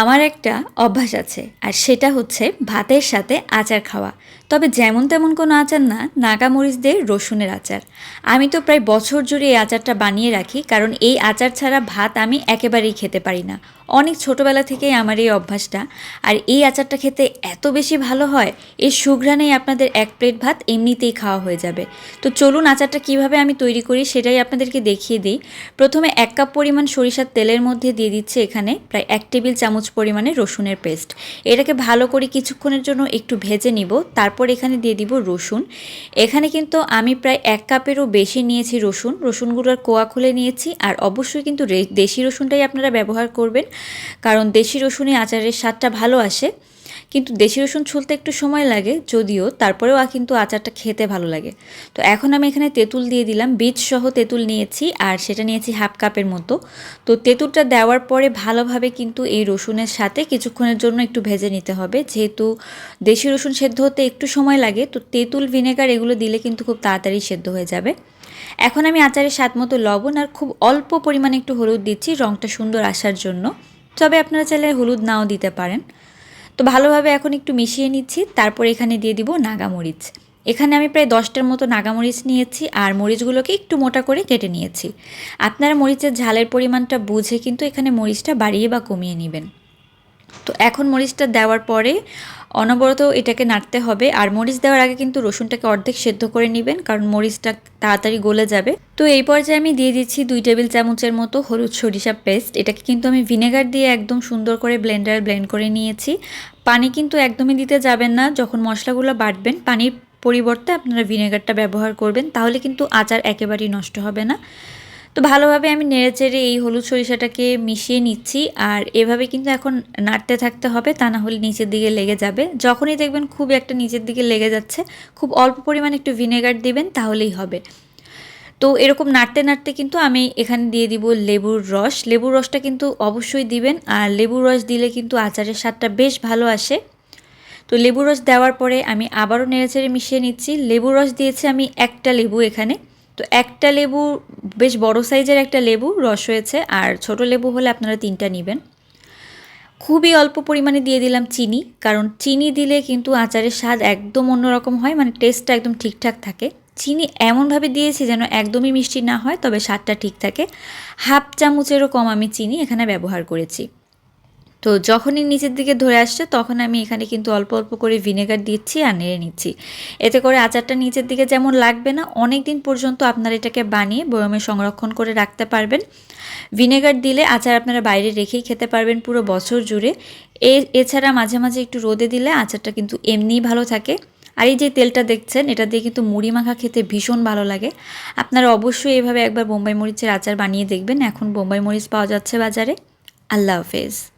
আমার একটা অভ্যাস আছে আর সেটা হচ্ছে ভাতের সাথে আচার খাওয়া। তবে যেমন তেমন কোনো আচার না, নাগামরিচদের রসুনের আচার। আমি তো প্রায় বছর জুড়ে এই আচারটা বানিয়ে রাখি, কারণ এই আচার ছাড়া ভাত আমি একেবারেই খেতে পারি না। অনেক ছোটোবেলা থেকেই আমার এই অভ্যাসটা। আর এই আচারটা খেতে এত বেশি ভালো হয় এর সুঘ্রাণেই আপনাদের এক প্লেট ভাত এমনিতেই খাওয়া হয়ে যাবে। তো চলুন আচারটা কীভাবে আমি তৈরি করি সেটাই আপনাদেরকে দেখিয়ে দিই। প্রথমে এক কাপ পরিমাণ সরিষার তেলের মধ্যে দিয়ে দিচ্ছে এখানে প্রায় এক টেবিল চামচ পরিমাণে রসুনের পেস্ট। এটাকে ভালো করে কিছুক্ষণের জন্য একটু ভেজে নিব, তারপর এখানে দিয়ে দিব রসুন। এখানে কিন্তু আমি প্রায় এক কাপেরও বেশি নিয়েছি রসুন। রসুনগুলোর কোয়া খুলে নিয়েছি আর অবশ্যই কিন্তু দেশি রসুনটাই আপনারা ব্যবহার করবেন। কারণ দেশি রসুনে আচারের স্বাদটা ভালো আসে। কিন্তু দেশি রসুন ছুলতে একটু সময় লাগে, যদিও তারপরেও কিন্তু আচারটা খেতে ভালো লাগে। তো এখন আমি এখানে তেঁতুল দিয়ে দিলাম বীজ সহ তেঁতুল নিয়েছি আর সেটা নিয়েছি হাফ কাপের মতো। তো তেঁতুলটা দেওয়ার পরে ভালোভাবে কিন্তু এই রসুনের সাথে কিছুক্ষণের জন্য একটু ভেজে নিতে হবে। যেহেতু দেশি রসুন সেদ্ধ হতে একটু সময় লাগে, তো তেঁতুল, ভিনেগার এগুলো দিলে কিন্তু খুব তাড়াতাড়ি সেদ্ধ হয়ে যাবে। এখন আমি আচারের স্বাদ মতো লবণ আর খুব অল্প পরিমাণে একটু হলুদ দিচ্ছি রঙটা সুন্দর আসার জন্য। তবে আপনারা চাইলে হলুদ নাও দিতে পারেন। তো ভালোভাবে এখন একটু মিশিয়ে নিচ্ছি, তারপর এখানে দিয়ে দিব নাগামরিচ। এখানে আমি প্রায় দশটার মতো নাগামরিচ নিয়েছি আর মরিচগুলোকে একটু মোটা করে কেটে নিয়েছি। আপনারা মরিচের ঝালের পরিমাণটা বুঝে কিন্তু এখানে মরিচটা বাড়িয়ে বা কমিয়ে নেবেন। তো এখন মরিচটা দেওয়ার পরে অনবরত এটাকে নাড়তে হবে। আর মরিচ দেওয়ার আগে কিন্তু রসুনটাকে অর্ধেক সেদ্ধ করে নেবেন, কারণ মরিচটা তাড়াতাড়ি গলে যাবে। তো এই পর্যায়ে আমি দিয়ে দিচ্ছি দুই টেবিল চামচের মতো হলুদ সরিষা পেস্ট। এটাকে কিন্তু আমি ভিনেগার দিয়ে একদম সুন্দর করে ব্লেন্ডার ব্লেন্ড করে নিয়েছি। পানি কিন্তু একদমই দিতে যাবেন না, যখন মশলাগুলো বাটবেন। পানির পরিবর্তে আপনারা ভিনেগারটা ব্যবহার করবেন, তাহলে কিন্তু আচার একেবারেই নষ্ট হবে না। তো ভালোভাবে আমি নেড়ে চেড়ে এই হলুদ সরিষাটাকে মিশিয়ে নিচ্ছি, আর এভাবে কিন্তু এখন নাড়তে থাকতে হবে, তা না হলে নিচের দিকে লেগে যাবে। যখনই দেখবেন খুব একটা নিচের দিকে লেগে যাচ্ছে, খুব অল্প পরিমাণে একটু ভিনেগার দিবেন, তাহলেই হবে। তো এরকম নাড়তে নাড়তে কিন্তু আমি এখানে দিয়ে দিব লেবুর রস। লেবুর রসটা কিন্তু অবশ্যই দিবেন, আর লেবুর রস দিলে কিন্তু আচারের স্বাদটা বেশ ভালো আসে। তো লেবুর রস দেওয়ার পরে আমি আবারও নেড়েচেড়ে মিশিয়ে নিচ্ছি। লেবুর রস দিয়েছি আমি একটা লেবু এখানে। তো একটা লেবু, বেশ বড় সাইজের একটা লেবু রস হয়েছে, আর ছোট লেবু হলে আপনারা তিনটা নেবেন। খুবই অল্প পরিমাণে দিয়ে দিলাম চিনি, কারণ চিনি দিলে কিন্তু আচারের স্বাদ একদম অন্যরকম হয় মানে টেস্টটা একদম ঠিকঠাক থাকে। চিনি এমনভাবে দিয়েছি যেন একদমই মিষ্টি না হয়, তবে স্বাদটা ঠিক থাকে। হাফ চামচেরও কম আমি চিনি এখানে ব্যবহার করেছি। তো যখনই নিচের দিকে ধরে আসছে, তখন আমি এখানে কিন্তু অল্প অল্প করে ভিনেগার দিচ্ছি আর নেড়ে নিচ্ছি। এতে করে আচারটা নিচের দিকে যেমন লাগবে না অনেক দিন পর্যন্ত আপনারা এটাকে বানিয়ে বয়মে সংরক্ষণ করে রাখতে পারবেন। ভিনেগার দিলে আচার আপনারা বাইরে রেখেই খেতে পারবেন পুরো বছর জুড়ে। এ, এছাড়া মাঝে মাঝে একটু রোদে দিলে আচারটা কিন্তু এমনিই ভালো থাকে। আর এই যে তেলটা দেখছেন, এটা দিয়ে কিন্তু মুড়ি মাখা খেতে ভীষণ ভালো লাগে। আপনারা অবশ্যই এভাবে একবার বোম্বাই মরিচের আচার বানিয়ে দেখবেন। এখন বোম্বাই মরিচ পাওয়া যাচ্ছে বাজারে। আল্লাহ হাফেজ।